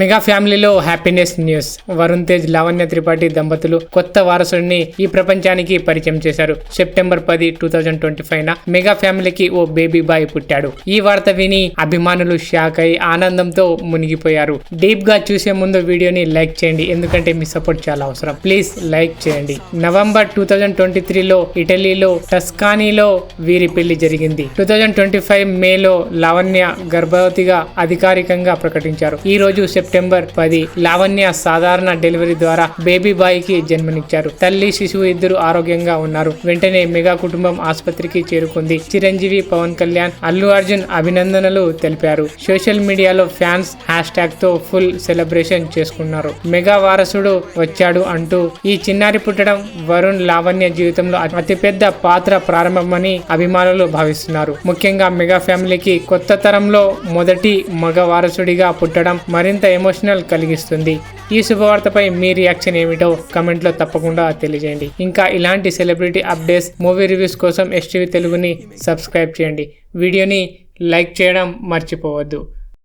Mega ఫ్యామిలీలో happiness news. Varun Tej Lavanya Tripathi దంపతులు కొత్త వారసుడిని ఈ ప్రపంచానికి పరిచయం చేశారు. సెప్టెంబర్ పది టూ థౌజండ్ ట్వంటీ ఫైవ్ న మెగా ఫ్యామిలీకి ఓ బేబీ బాయ్ పుట్టాడు. ఈ వార్త విని అభిమానులు షాక్ అయి ఆనందంతో మునిగిపోయారు. డీప్గా చూసే ముందు వీడియోని లైక్ చేయండి ఎందుకంటే మీ సపోర్ట్ చాలా అవసరం. ప్లీజ్ లైక్ చేయండి. నవంబర్ టూ థౌజండ్ ట్వంటీ త్రీలో ఇటలీలో టస్కానీలో వీరి పెళ్ళి జరిగింది. టూ థౌజండ్ ట్వంటీ ఫైవ్ మేలో లావణ్య గర్భవతిగా అధికారికంగా ప్రకటించారు. ఈ రోజు సెప్టెంబర్ పది లావణ్య సాధారణ డెలివరీ ద్వారా బేబీ బాయ్కి జన్మనిచ్చారు. తల్లి శిశువు ఇద్దరు ఆరోగ్యంగా ఉన్నారు. వెంటనే మెగా కుటుంబం ఆసుపత్రికి చేరుకుంది. చిరంజీవి పవన్ కళ్యాణ్ అల్లు అర్జున్ అభినందనలు తెలిపారు. సోషల్ మీడియాలో ఫ్యాన్స్ హ్యాష్ ట్యాగ్తో ఫుల్ సెలబ్రేషన్ చేసుకున్నారు. మెగా వారసుడు వచ్చాడు అంటూ ఈ చిన్నారి పుట్టడం వరుణ్ లావణ్య జీవితంలో అతిపెద్ద పాత్ర ప్రారంభమని అభిమానులు భావిస్తున్నారు. ముఖ్యంగా మెగా ఫ్యామిలీకి కొత్త తరంలో మొదటి మగ వారసుడిగా పుట్టడం మరింత ఎమోషనల్ కలిగిస్తుంది. ఈ శుభవార్తపై మీ రియాక్షన్ ఏమిటో కమెంట్లో తప్పకుండా తెలియజేయండి. ఇంకా ఇలాంటి సెలబ్రిటీ అప్డేట్స్ మూవీ రివ్యూస్ కోసం ఎస్టీవీ తెలుగుని సబ్స్క్రైబ్ చేయండి. వీడియోని లైక్ చేయడం మర్చిపోవద్దు.